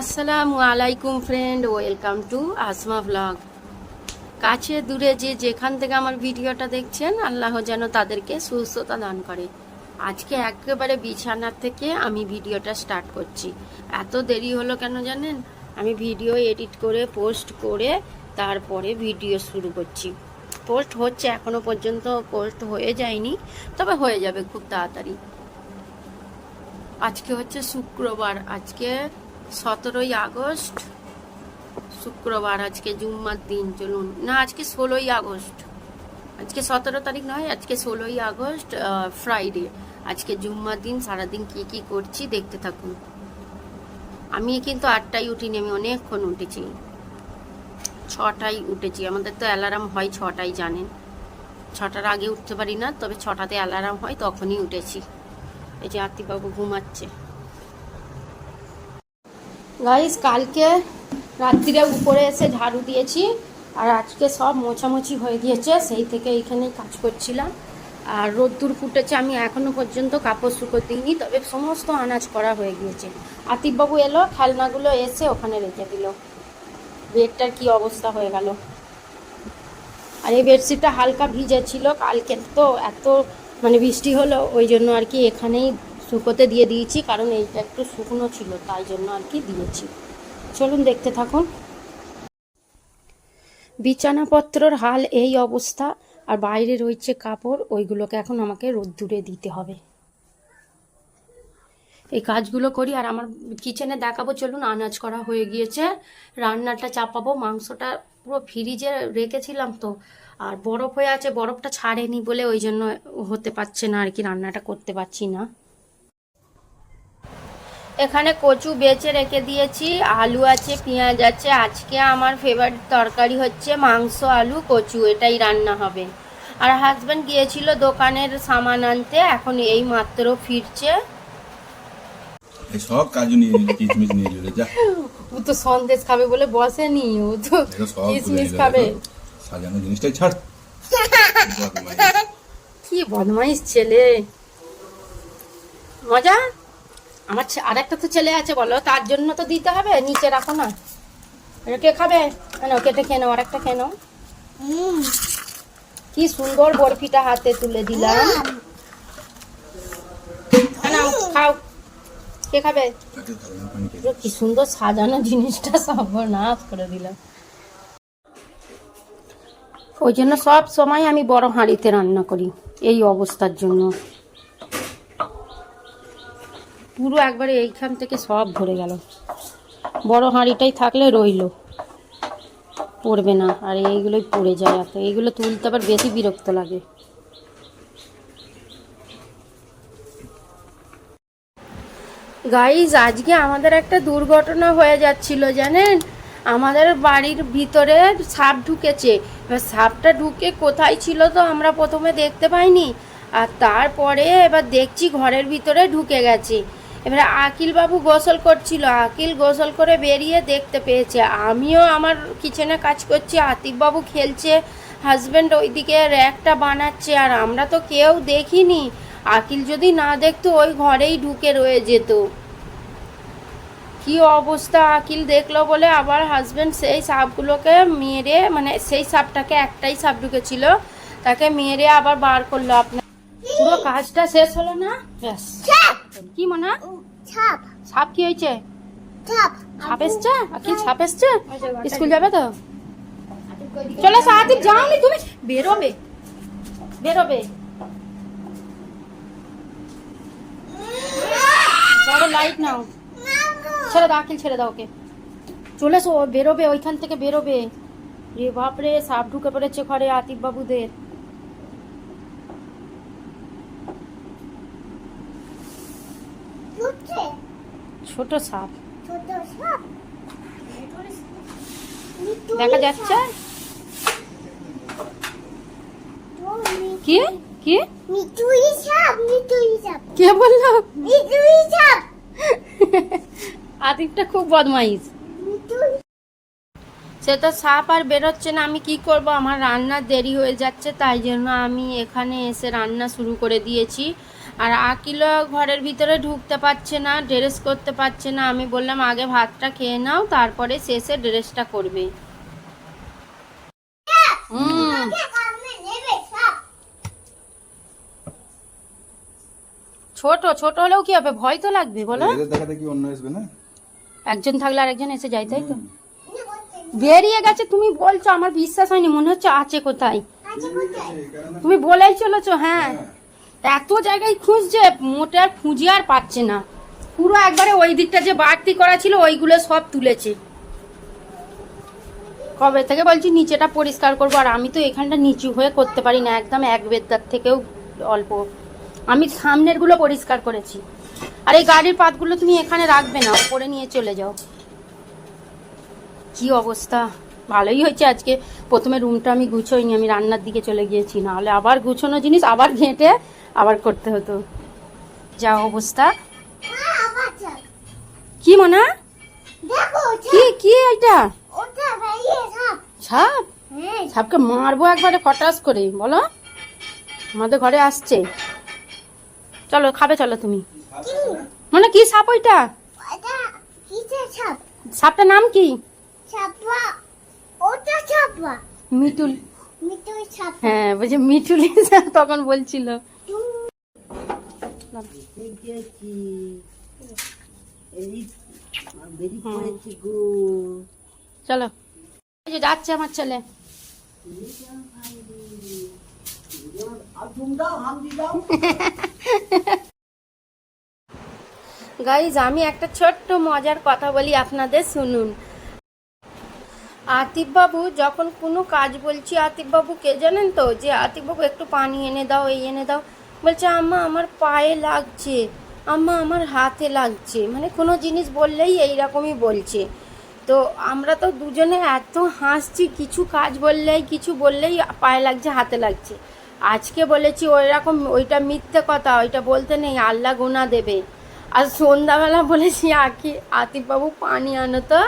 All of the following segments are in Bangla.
আসসালামু আলাইকুম friend welcome to Asma vlog কাছে দূরে যে যেখান থেকে আমার ভিডিওটা দেখছেন, আল্লাহ যেন তাদেরকে সুস্থতা দান করে। আজকে একেবারে বিছানার থেকে আমি ভিডিওটা স্টার্ট করছি। এত দেরি হলো কেন জানেন? আমি ভিডিও এডিট করে পোস্ট করে, তারপরে ভিডিও শুরু করছি। পোস্ট হচ্ছে এখনও পর্যন্ত পোস্ট হয়ে যায়নি, তবে হয়ে যাবে খুব তাড়াতাড়ি। আজকে হচ্ছে শুক্রবার, আজকে সতেরোই আগস্ট, শুক্রবার, আজকে জুম্মার দিন, চলুন। না, আজকে ষোলোই আগস্ট। আজকে সতেরো তারিখ নয়, আজকে ষোলোই আগস্ট ফ্রাইডে আজকে জুম্মার দিন, সারাদিন কি কি করছি দেখতে থাকুন। আমি কিন্তু আটটায় উঠিনি, আমি অনেকক্ষণ উঠেছি। ছটায় উঠেছি, আমাদের তো অ্যালার্ম হয় ছটায় জানেন। ছটার আগে উঠতে পারি না, তবে ছটাতে অ্যালার্ম হয়, তখনই উঠেছি। এই যে আত্মিবাবু ঘুমাচ্ছে। গাইস কালকে রাত্রিরে উপরে এসে ঝাড়ু দিয়েছি আর আজকে সব মোছামুছি হয়ে গিয়েছে, সেই থেকে এইখানেই কাজ করছিলাম। আর রোদ্দুর ফুটেছে, আমি এখনও পর্যন্ত কাপড় শুকো দিইনি, তবে সমস্ত আনাজ করা হয়ে গিয়েছে। আতিফবাবু এলো, খেলনাগুলো এসে ওখানে রেখে দিল। বেডটার কি অবস্থা হয়ে গেল। আর এই বেডশিটটা হালকা ভিজে ছিল কালকে তো এত মানে বৃষ্টি হলো, ওই জন্য আর কি এখানেই শুকোতে দিয়ে দিয়েছি, কারণ এইটা একটু শুকনো ছিল, তাই জন্য আর কি দিয়েছি। চলুন দেখতে থাকুন। বিছানাপত্রর হাল এই অবস্থা, আর বাইরে রয়েছে কাপড়, ওইগুলোকে এখন আমাকে রোদ্দুরে দিতে হবে। এই কাজগুলো করি, আর আমার কিচেনে দেখাবো, চলুন, আনাজ করা হয়ে গিয়েছে। রান্নাটা চাপাবো, মাংসটা পুরো ফ্রিজে রেখেছিলাম তো, আর বরফ হয়ে আছে, বরফটা ছাড়েনি বলে ওই জন্য হতে পারছে না, আর কি রান্নাটা করতে পারছি না। এখানে কচু বেচে রেখে দিয়েছি আলু আছে পেঁয়াজ আছে। আজকে আমার ফেভারিট তরকারি হচ্ছে মাংস আলু কচু এটাই রান্না হবে। আর হাজব্যান্ড গিয়েছিল দোকানের সামান আনতে এখন এই মাত্র ফিরছে। সব কাজু নিয়ে কিচমিচ নিয়ে নিলে যা। ও তো সন্দেশ খাবে বলে বসেনি ও তো কিশমিশ খাবে। সাজানো জিনিসটাই ছাড়। কি বদমাইশ ছেলে। মজা? আমার ছে- আরেকটা তো ছেলে আছে বলো। তার জন্য তো দিতে হবে নিচে রাখো না। কে খাবে? কেন কেটে খেয়ে নাও আরেকটা খেয়ে নাও। কি সুন্দর বরফিটা হাতে তুলে দিলাম। খাও। কে খাবে? কি সুন্দর সাজানো জিনিসটা সর্বনাশ করে দিলাম। ওই জন্য সব সময় আমি বড় হাঁড়িতে রান্না করি এই অবস্থার জন্য। পুরো একবারে এইখান থেকে সব ভরে গেল। বড় হাঁড়িটাই থাকলে রইল। পড়বে না, আর এইগুলোই পড়ে যায় এত। এইগুলো তুলতে আবার বেশি বিরক্ত লাগে। গাইজ আজকে আমাদের একটা দুর্ঘটনা হয়ে যাচ্ছিল, জানেন? আমাদের বাড়ির ভিতরে সাপ ঢুকেছে। এবার সাপটা ঢুকে কোথায় ছিল তো আমরা প্রথমে দেখতে পাইনি। আর তারপরে এবার দেখছি ঘরের ভিতরে ঢুকে গেছে। এবারে আকিল বাবু গোসল করছিল। আকিল গোসল করে বেরিয়ে দেখতে পেয়েছে। আমিও আমার কিচেনে কাজ করছি আতিক বাবু খেলছে হাজব্যান্ড ওইদিকে র্যাকটা বানাচ্ছে, আর আমরা তো কেউ দেখিনি। আকিল যদি না দেখতো, ওই ঘরেই ঢুকে রয়ে যেত। কি অবস্থা? আকিল দেখল বলে আবার হাজবেন্ড সেই সাপগুলোকে মেরে মানে সেই সাপটাকে একটাই সাপ ঢুকেছিল, তাকে মেরে আবার বার করল। আপনার কাজটা শেষ হলো না? ব্যাস কি মনে? ছাপ। সাপ কি হয়েছে? ছাপ। সাপ এসছে? আকিল সাপ এসছে? স্কুল যাবে তো? চলো যাওনি তুমি? বেরোবে। বেরোবে। বড় লাইট নাও। ছেড়ে দাও আকিল ছেড়ে দাও ওকে। চলে এসো বেরোবে ওইখান থেকে বেরোবে। রে বাপরে সাপ ঢুকে পড়েছে ঘরে আতিফ বাবুদের ছোট সাপ। দেখা যাচ্ছে? কি? কি? মিটুই সাপ মিটুই সাপ। কে বলল? মিটুই সাপ। আতিফটা খুব বদমাইশ। সে তো সাপ আর বেরোচ্ছে না আমি কি করব? আমার রান্না দেরি হয়ে যাচ্ছে তাই জন্য আমি এখানে এসে রান্না শুরু করে দিয়েছি। আর আকিলও ঘরের ভিতরে ঢুকতে পারছে না ড্রেস করতে পারছে না। আমি বললাম আগে ভাতটা খেয়ে নাও তারপরে শেষে ড্রেসটা করবে। হুম। ছোট ছোট হলেও কি হবে? ভয় তো লাগবে বলো। এদের দেখাতে কি অন্য আসবে না? একজন থাকলে আরেকজন এসে যায় তাই তো? বেরিয়ে গেছে তুমি বলছো আমার বিশ্বাস হয়নি মনে হচ্ছে আছে কোথায়? কোথায় তুমি বলেই চলেছো হ্যাঁ। এত জায়গায় খুঁজছে, মোটে আর খুঁজে আর পাচ্ছে না। পুরো একবারে ওই দিকটা যে বাড়তি করা ছিল, ওইগুলো সব তুলেছে। কবে থেকে বলছি, নিচেটা পরিষ্কার করব, আর আমি তো এখানটা নিচু হয়ে করতে পারি না, একদম এক বেদার থেকেও অল্প। আমি সামনেরগুলো পরিষ্কার করেছি। আর এই গাড়ির পাতগুলো তুমি এখানে রাখবে না, ওপরে নিয়ে চলে যাও। কি অবস্থা? ভালোই হয়েছে আজকে। প্রথমে রুমটা আমি গুছোইনি আমি রান্নার দিকে চলে গিয়েছি নাহলে আবার গুছোনো জিনিস আবার ঘেঁটে আবার করতে হতো। যা অবস্থা। কি মনে? কি কি এটা? সাপ সাপ সাপকে মারবো একবারে ফটাস করে বলো? আমাদের ঘরে আসছে। চলো খাবে চলো তুমি। মানে কি সাপ ওইটা? সাপটার নাম কি? সাপা ওটা মিটুল হ্যাঁ বলছে মিটুলি তখন বলছিল। চলো। যাচ্ছে আমার ছেলে। গাইজ আমি একটা ছোট্ট মজার কথা বলি আপনাদের শুনুন। আতিফ বাবু যখন কোনো কাজ বলছি আতিফ বাবু কে জানেন তো? যে আতিফবাবু, একটু পানি এনে দাও, এই এনে দাও। বলছে, আম্মা, আমার পায়ে লাগছে। আম্মা, আমার হাতে লাগছে। মানে কোনো জিনিস বললেই এই রকমই বলছে। তো আমরা তো দুজনে এত হাসছি, কিছু কাজ বললেই, কিছু বললেই পায়ে লাগছে, হাতে লাগছে। আজকে বলেছি ওই রকম ওইটা মিথ্যে কথা, ওইটা বলতে নেই, আল্লাহ গোনা দেবে। আর সন্ধ্যাবেলা বলেছি আকি আতিফবাবু, পানি আনো তো।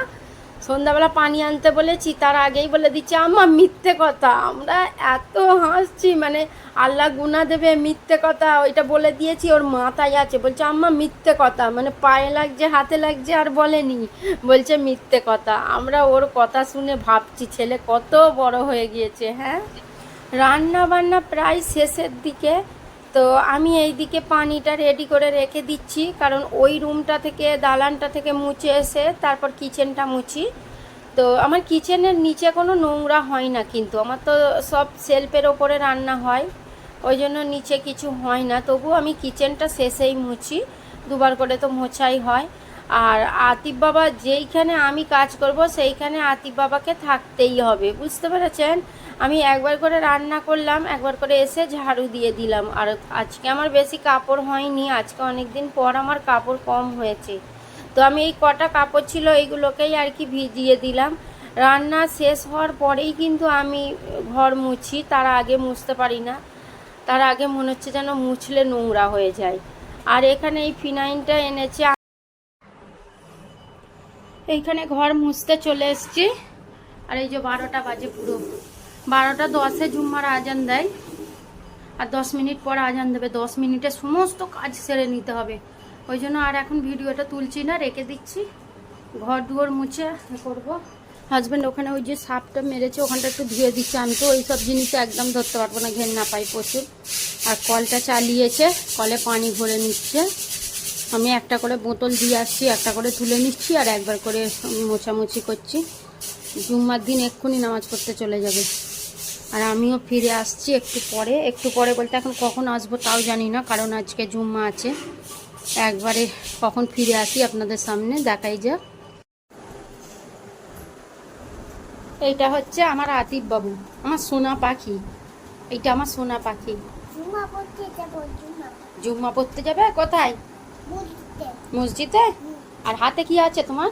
সন্ধ্যাবেলা পানি আনতে বলেছি, তার আগেই বলে দিচ্ছে আমার মিথ্যে কথা, আমরা এত হাসছি মানে আল্লাহ গুনা দেবে, মিথ্যে কথা, ওইটা বলে দিয়েছি, ওর মাথায় আছে। বলছে, আম্মা, মিথ্যে কথা মানে পায়ে লাগছে, হাতে লাগছে, আর বলেনি। বলছে, মিথ্যে কথা, আমরা ওর কথা শুনে ভাবছি, ছেলে কত বড় হয়ে গিয়েছে হ্যাঁ? রান্না বান্না প্রায় শেষের দিকে তো আমি এই দিকে পানিটা রেডি করে রেখে দিচ্ছি, কারণ ওই রুমটা থেকে, দালানটা থেকে মুছে এসে তারপর কিচেনটা মুছি। তো আমার কিচেনের নিচে কোনো নোংরা হয় না কিন্তু, আমার তো সব সেলফের ওপরে রান্না হয়, ওই জন্য নিচে কিছু হয় না। তবু আমি কিচেনটা শেষেই মুছি, দুবার করে তো মোছাই হয়। আর আতিফ বাবা যেইখানে আমি কাজ করব, সেইখানে আতিফ বাবাকে থাকতেই হবে, বুঝতে পেরেছেন? আমি একবার করে রান্না করলাম, একবার করে এসে ঝাড়ু দিয়ে দিলাম। আর আজকে আমার বেশি কাপড় হয়নি, আজকে অনেক দিন পর আমার কাপড় কম হয়েছে। তো আমি এই কটা কাপড় ছিল, এইগুলোকেই আর কি ভিজিয়ে দিলাম। রান্না শেষ হওয়ার পরেই কিন্তু আমি ঘর মুছি, তার আগে মুছতে পারি না। তার আগে মনে হচ্ছে যেন মুছলে নোংরা হয়ে যায়। আর এখানে এই ফিনাইনটা এনেছে। এইখানে ঘর মুছতে চলে এসছি। আর এই যে বারোটা বাজে পুরো। বারোটা দশে জুম্মার আজান দেয়। আর দশ মিনিট পর আজান দেবে। দশ মিনিটে সমস্ত কাজ সেরে নিতে হবে। ওই জন্য আর এখন ভিডিওটা তুলছি না, রেখে দিচ্ছি। ঘর দুয়ার মুছে করব। হাজব্যান্ড ওখানে ওই যে সাপটা মেরেছে, ওখানটা একটু ধুয়ে দিচ্ছে। আমি তো ওই সব জিনিস একদম ধরতে পারব না ঘেন না পাই প্রচুর। আর কলটা চালিয়েছে, কলে পানি ভরে নিচ্ছে। আমি একটা করে বোতল দিয়ে আসছি, একটা করে তুলে নিচ্ছি আর একবার করে মোছামুছি করছি। জুম্মার দিন এক্ষুনি নামাজ পড়তে চলে যাবে। আর আমিও ফিরে আসছি একটু পরে। একটু পরে বলতে এখন কখন আসব তাও জানি না কারণ আজকে জুম্মা আছে। একবারে কখন ফিরে আসি আপনাদের সামনে দেখাই যাক। এইটা হচ্ছে আমার আতিফ বাবু আমার সোনা পাখি। এইটা আমার সোনা পাখি। জুম্মা পড়তে যাবে কোথায়? মসজিদে। আর হাতে কি আছে তোমার?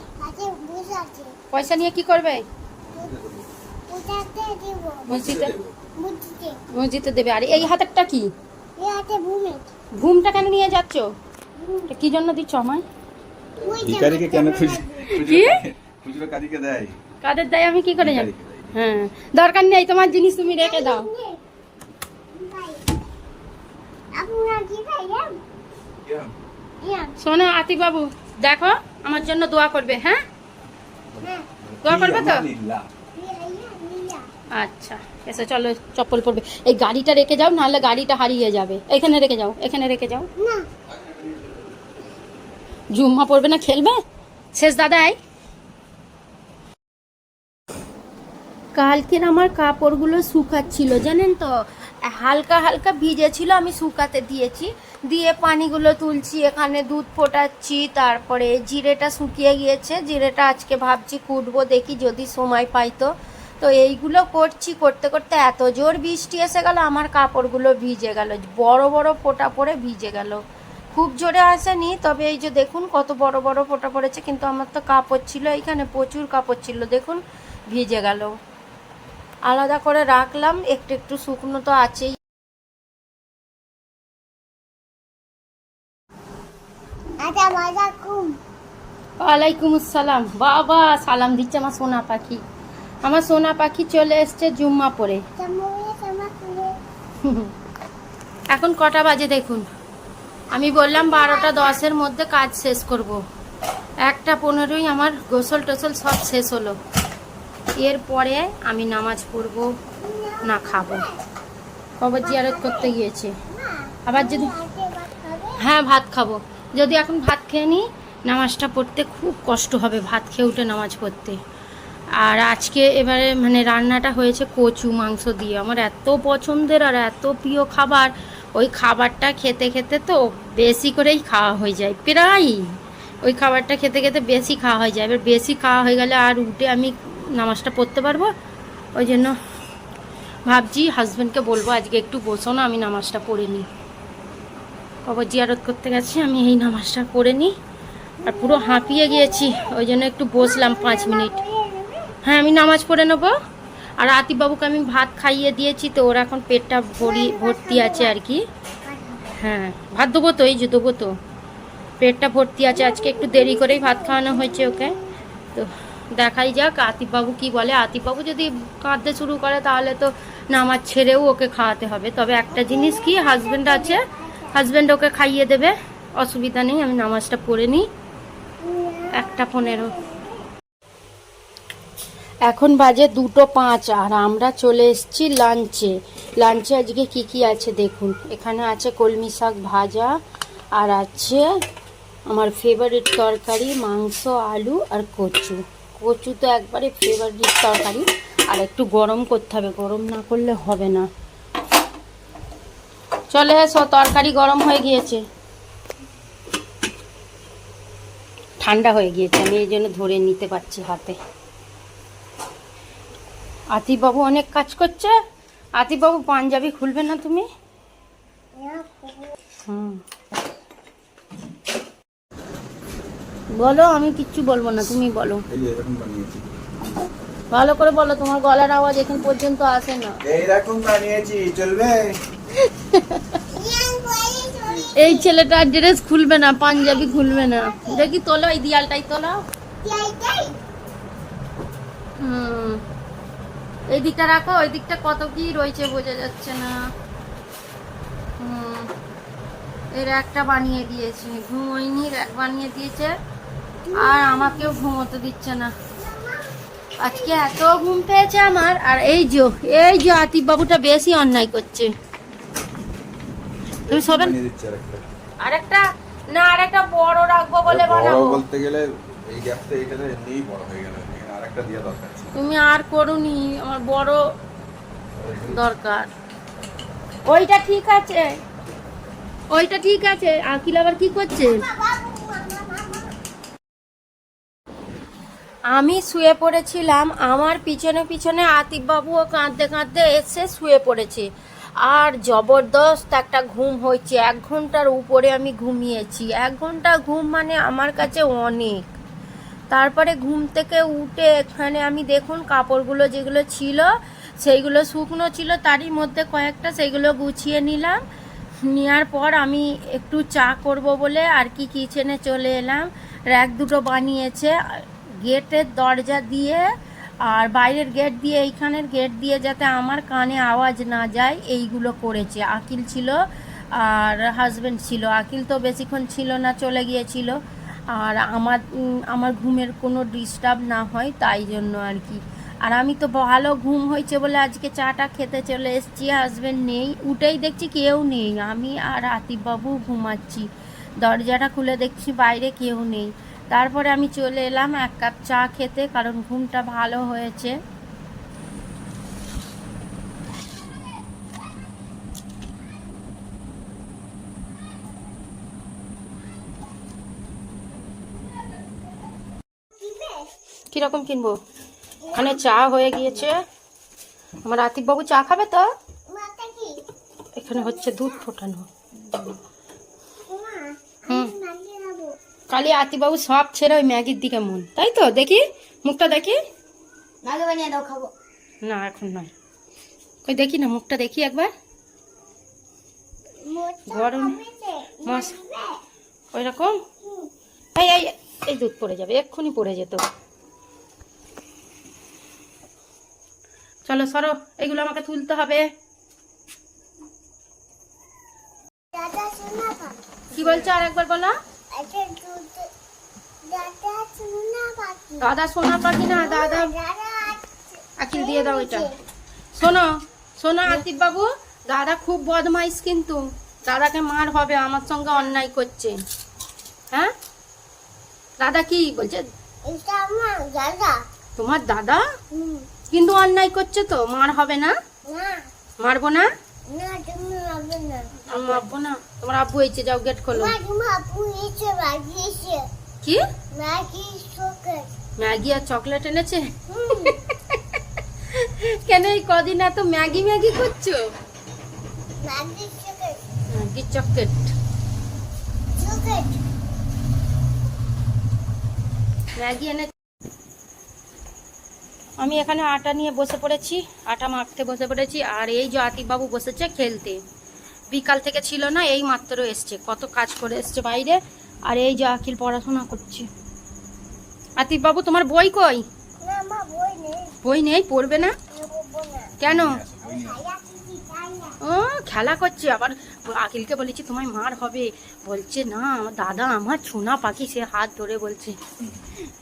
পয়সা নিয়ে কি করবে? মসজিদে মসজিদে দেবে। আর এই হাতেরটা কি? এ হাতে ভূমি। ঘুমটা কেন নিয়ে যাচ্ছ? এটা কি জন্য দিচ্ছ আমায়? ভিকারিকে কেন কি? খুচরো কাদিকে দেয়। কাদের দেয়? আমি কি করে জানি? হ্যাঁ। দরকার নেই তোমার জিনিস তুমি রেখে দাও। শোনো আতি বাবু দেখো আমার জন্য দোয়া করবে হ্যাঁ? হ্যাঁ। দোয়া করবে তো? আচ্ছা এসে চলো চপ্পল পরবে। এই গাড়িটা রেখে যাও নাহলে গাড়িটা হারিয়ে যাবে। এখানে রেখে যাও এখানে রেখে যাও। না। জুম্মা পড়বে না খেলবে? শেষ দাদাই কালকের আমার কাপড়গুলো শুকাচ্ছিল জানেন তো? হালকা হালকা ভিজেছিল আমি শুকাতে দিয়েছি। দিয়ে পানিগুলো তুলছি এখানে দুধ ফোটাচ্ছি তারপরে জিরেটা শুকিয়ে গিয়েছে। জিরেটা আজকে ভাবছি কুটবো দেখি যদি সময় পাই তো। তো এইগুলো করছি করতে করতে এত জোর বৃষ্টি এসে গেল আমার কাপড়গুলো ভিজে গেল বড় বড় ফোঁটা পড়ে ভিজে গেল। খুব জোরে আসেনি তবে এই যে দেখুন কত বড় বড় ফোঁটা পড়েছে কিন্তু আমার তো কাপড় ছিল এইখানে প্রচুর কাপড় ছিল দেখুন ভিজে গেল। আলাদা করে রাখলাম একটু একটু শুকনো তো আছেই। আচ্ছা ওয়ালাইকুম আসসালাম বাবা সালাম দিচ্ছে আমার সোনা পাখি। আমার সোনা পাখি চলে এসছে জুম্মা পরে। এখন কটা বাজে দেখুন। আমি বললাম বারোটা দশের মধ্যে কাজ শেষ করব। একটা পনেরোই আমার গোসল টোসল সব শেষ হলো। এরপরে আমি নামাজ পড়ব, না খাব। কবর জিয়ারত করতে গিয়েছে। আবার যদি হ্যাঁ ভাত খাব। যদি এখন ভাত খেয়ে নিই নামাজটা পড়তে খুব কষ্ট হবে, ভাত খেয়ে উঠে নামাজ পড়তে। আর আজকে এবারে মানে রান্নাটা হয়েছে কচু মাংস দিয়ে। আমার এত পছন্দের আর এত প্রিয় খাবার, ওই খাবারটা খেতে খেতে তো বেশি করেই খাওয়া হয়ে যায় প্রায় ওই খাবারটা খেতে খেতে বেশি খাওয়া হয়ে যায়। এবার বেশি খাওয়া হয়ে গেলে আর উঠে আমি নামাজটা পড়তে পারব। ওই জন্য ভাবছি হাজব্যান্ডকে বলব, আজকে একটু বসো না, আমি নামাজটা পড়ে নিই। কবর জিয়ারত করতে গেছি, আমি এই নামাজটা করে নিই। আর পুরো হাঁপিয়ে গিয়েছি, ওই জন্য একটু বসলাম পাঁচ মিনিট। হ্যাঁ আমি নামাজ পড়ে নেব। আর আতিবাবুকে আমি ভাত খাইয়ে দিয়েছি, তো ওর এখন পেটটা ভরি ভর্তি আছে আর কি। হ্যাঁ ভাত দেবো তো, এই যে দেবো তো। পেটটা ভর্তি আছে, আজকে একটু দেরি করেই ভাত খাওয়ানো হয়েছে ওকে। তো দেখাই যাক, আতিফবাবু কি বলে। আতিফবাবু যদি কাঁদতে শুরু করে, তাহলে তো নামাজ ছেড়েও ওকে খাওয়াতে হবে। তবে একটা জিনিস কি হাজব্যান্ড আছে হাজব্যান্ড ওকে খাইয়ে দেবে। অসুবিধা নেই, আমি নামাজটা পড়ে নিই। একটা পনেরো। এখন বাজে দুটো পাঁচ আর আমরা চলে এসেছি লাঞ্চে। লাঞ্চে আজকে কি কি আছে দেখুন। এখানে আছে কলমি শাক ভাজা আর আছে আমার ফেভারিট তরকারি, মাংস, আলু আর কচু। কচু তো একবারে ফেভারিট তরকারি। আর একটু গরম করতে হবে। গরম না করলে হবে না। চলে এসো, তরকারি গরম হয়ে গিয়েছে। ঠান্ডা হয়ে গিয়েছে। আমি এই জন্য ধরে নিতে পারছি হাতে। আতিবাবু অনেক কাজ করছে। আতিবাবু পাঞ্জাবি খুলবে না তুমি? হুম। বলো আমি কিচ্ছু বলব না তুমি বলো। ভালো করে বলো তোমার গলার আওয়াজ এখন পর্যন্ত আসে না। এইরকম বানিয়েছি চলবে? এই ছেলেটা ড্রেস খুলবে না পাঞ্জাবি খুলবে না। দেখি তোলো এই দিয়ালটাই তোলো হুম। এই দিকটা রাখো ওই দিকটা কত কি রয়েছে বোঝা যাচ্ছে না। হুম এর একটা বানিয়ে দিয়েছে ঘুমোইনি এক বানিয়ে দিয়েছে আর আমাকেও ঘুমোতে দিচ্ছে না। আজকে এত ঘুম পেয়েছে আমার আর এই যে এই যে আতিফ বাবুটা বেশি অন্যায় করছে। তুমি দিচ্ছি আরেকটা। না আরেকটা বড় রাখব বলে বানাবো। বলতে গেলে এই গ্যাপটা এটাতে এমনিই বড় হয়ে গেল। আরেকটা দেওয়া দরকার। তুমি আর করুনি আমার বড় দরকার। ওইটা ঠিক আছে। ওইটা ঠিক আছে। আকিল আবার কি করছে? আমি শুয়ে পড়েছিলাম। আমার পিছনে পিছনে আতিফ বাবুও কাঁদতে কাঁদতে এসে শুয়ে পড়েছে। আর জবরদস্ত একটা ঘুম হয়েছে। এক ঘণ্টার উপরে আমি ঘুমিয়েছি। এক ঘণ্টা ঘুম মানে আমার কাছে অনেক। তারপরে ঘুম থেকে উঠে এখানে আমি দেখুন কাপড়গুলো যেগুলো ছিল, সেইগুলো শুকনো ছিল, তারই মধ্যে কয়েকটা সেইগুলো গুছিয়ে নিলাম। নেওয়ার পর আমি একটু চা করব বলে আর কি কিচেনে চলে এলাম। র্যাক দুটো বানিয়েছে, গেটের দরজা দিয়ে আর বাইরের গেট দিয়ে, এইখানের গেট দিয়ে যাতে আমার কানে আওয়াজ না যায়, এইগুলো করেছে। আকিল ছিল আর হাজবেন্ড ছিল। আকিল তো বেশিক্ষণ ছিল না, চলে গিয়েছিল। আর আমার আমার ঘুমের কোনো ডিস্টার্ব না হয়, তাই জন্য আর কি। আর আমি তো ভালো ঘুম হয়েছে বলে আজকে চাটা খেতে চলে এসেছি হাজবেন্ড নেই, উঠেই দেখছি কেউ নেই। আমি আর আতিফবাবু ঘুমাচ্ছি, দরজাটা খুলে দেখছি বাইরে কেউ নেই। তারপরে আমি চলে এলাম এক কাপ চা খেতে, কারণ ঘুমটা ভালো হয়েছে। কীরকম কিনবো? এখানে চা হয়ে গিয়েছে। আমার আতিফবাবু চা খাবে তো? এখানে হচ্ছে দুধ ফোটানো। হুম। কালি আতিবাবু সব ছেড়ে ওই ম্যাগির দিকে মন। তাই তো? দেখি মুখটা দেখি। না এখন নয়। ওই দেখি না মুখটা দেখি একবার। গরম। মাস ওই রকম? এই এই এই দুধ পড়ে যাবে এক্ষুনি পড়ে যেত। চলো সরো এগুলো আমাকে তুলতে হবে। কি বলছো আর একবার বলো? আচ্ছা দাদা সোনা পাখি না দাদা আকিল দিয়ে দাও এটা। শোনো শোনো আতিফ বাবু দাদা খুব বদমাইশ কিন্তু। দাদাকে মার হবে আমার সঙ্গে অন্যায় করছে। হ্যাঁ? দাদা কি বলছে? তোমার দাদা? কিন্তু অন্যায় করছে তো মার হবে না? মারবো না? মারবো না। তোমার আব্বু হয়েছে যাও গেট খোলো। কি? ম্যাগি আর চকলেট এনেছে? হুম। কেন এই কদিন এত ম্যাগি ম্যাগি করছ? ম্যাগি চকলেট ম্যাগি এনে আমি এখানে আটা নিয়ে বসে পড়েছি আটা মাখতে বসে পড়েছি আর এই যে আতিফবাবু বসেছে খেলতে। বিকাল থেকে ছিল না এই মাত্র এসছে কত কাজ করে এসছে বাইরে আর এই যে আকিল পড়াশোনা করছে। আতিফবাবু তোমার বই কই? বই নেই। পড়বে না? কেন? না। ও খেলা করছে আবার আকিলকে বলেছি তোমায় মার হবে। বলছে না আমার দাদা আমার ছোনা পাখি সে হাত ধরে বলছে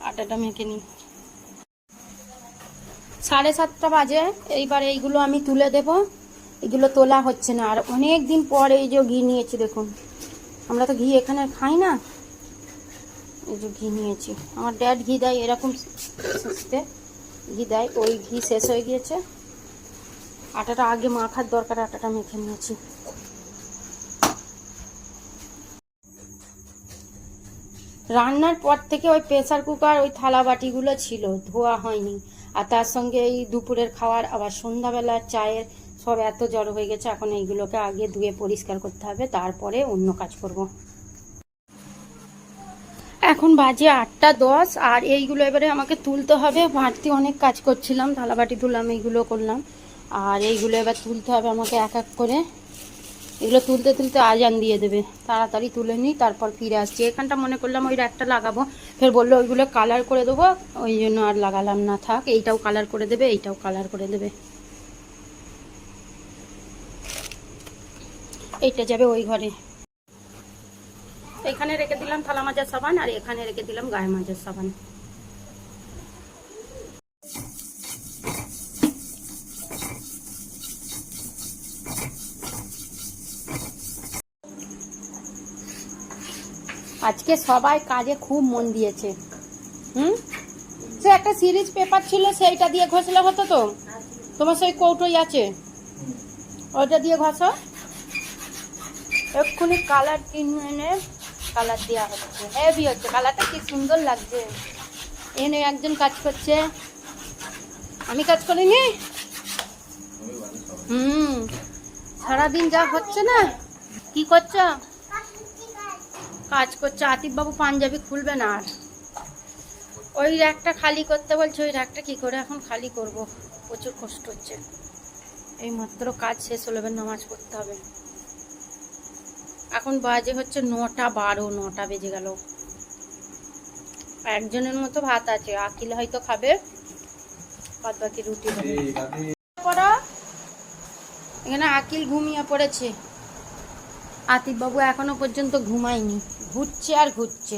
আটাটা মেখে নি। সাড়ে সাতটা বাজে। এইবার এইগুলো আমি তুলে দেব। এগুলো তোলা হচ্ছে না। আর অনেক দিন পর এই যে ঘি নিয়েছি, দেখুন। আমরা তো ঘি এখানে খাই না। এই যে ঘি নিয়েছি। আমার ড্যাড ঘি দেয় এরকম সস্তে ঘি দেয়, ওই ঘি শেষ হয়ে গিয়েছে। আটাটা আগে মাখার দরকার, আটাটা মেখে নিয়েছি। রান্নার পর থেকে ওই প্রেসার কুকার ওই থালা বাটিগুলো ছিল, ধোয়া হয়নি। আর তার সঙ্গে এই দুপুরের খাওয়ার, আবার সন্ধ্যাবেলার চায়ের সব এত জড়ো হয়ে গেছে, এখন এইগুলোকে আগে ধুয়ে পরিষ্কার করতে হবে, তারপরে অন্য কাজ করব। এখন বাজে আটটা দশ, আর এইগুলো এবারে আমাকে তুলতে হবে। বাড়তি অনেক কাজ করছিলাম, থালাবাটি তুললাম এইগুলো করলাম। আর এইগুলো এবার তুলতে হবে আমাকে এক এক করে। এগুলো তুলতে তুলতে আজান দিয়ে দেবে। তাড়াতাড়ি তুলে নিই, তারপর ফিরে আসছি। এখানটা মনে করলাম ওই একটা লাগাবো। ফের বলল ওইগুলো কালার করে দেবো, ওই জন্য আর লাগালাম না, থাক, এইটাও কালার করে দেবে, এইটাও কালার করে দেবে। এইটা যাবে ওই ঘরে। এখানে রেখে দিলাম থালা মাজার সাবান, আর এখানে রেখে দিলাম গায়ে মাজার সাবান। আজকে সবাই কাজে খুব মন দিয়েছে। হুম? সে একটা সিরিজ পেপার ছিল, সেইটা দিয়ে ঘষলে হতো তো। তোমার সেই কৌটোই আছে। ওইটা দিয়ে ঘষো। এক্ষুনি কালার কিনে এনে কালার দেওয়া হচ্ছে। হেভি হচ্ছে। কালারটা কি সুন্দর লাগছে। এনে একজন কাজ করছে। আমি কাজ করিনি? হুম। সারাদিন যা হচ্ছে না। কি করছ? কাজ করছে। আতিফ বাবু পাঞ্জাবি খুলবে না আর। ওই র্যাকটা খালি করতে বলছে ওই র্যাকটা কি করে এখন খালি করব? প্রচুর কষ্ট হচ্ছে। এই মাত্র কাজ শেষ হলে নামাজ পড়তে হবে। এখন বাজে হচ্ছে নটা বারো নটা বেজে গেল। একজনের মতো ভাত আছে আকিল হয়তো খাবে। বাদ বাকি রুটি এখানে আকিল ঘুমিয়ে পড়েছে। আতিফবাবু এখনও পর্যন্ত ঘুমায়নি। ঘুরছে আর ঘুরছে।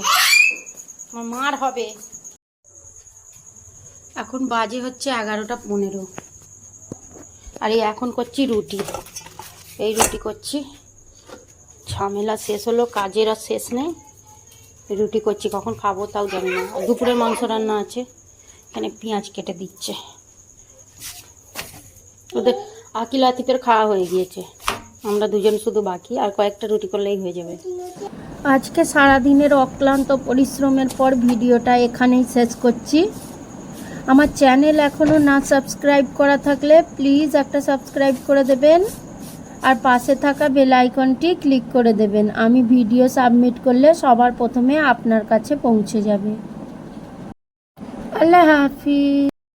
আমার মার হবে। এখন বাজে হচ্ছে এগারোটা পনেরো। আর এই এখন করছি রুটি। এই রুটি করছি। ঝামেলা শেষ হলো, কাজের আর শেষ নেই। রুটি করছি, কখন খাব তাও জানি না। দুপুরের মাংস রান্না আছে, এখানে পেঁয়াজ কেটে দিচ্ছে। ওদের আকিল আতিফের খাওয়া হয়ে গিয়েছে। আমরা দুজন শুধু বাকি, আর কয়েকটা রুটি করলেই হয়ে যাবে। আজকে সারাদিনের অক্লান্ত পরিশ্রমের পর ভিডিওটা এখানেই শেষ করছি। আমার চ্যানেল এখনও না সাবস্ক্রাইব করা থাকলে প্লিজ একটা সাবস্ক্রাইব করে দেবেন, আর পাশে থাকা বেল আইকনটি ক্লিক করে দেবেন। আমি ভিডিও সাবমিট করলে সবার প্রথমে আপনার কাছে পৌঁছে যাবে। আল্লাহ হাফিজ।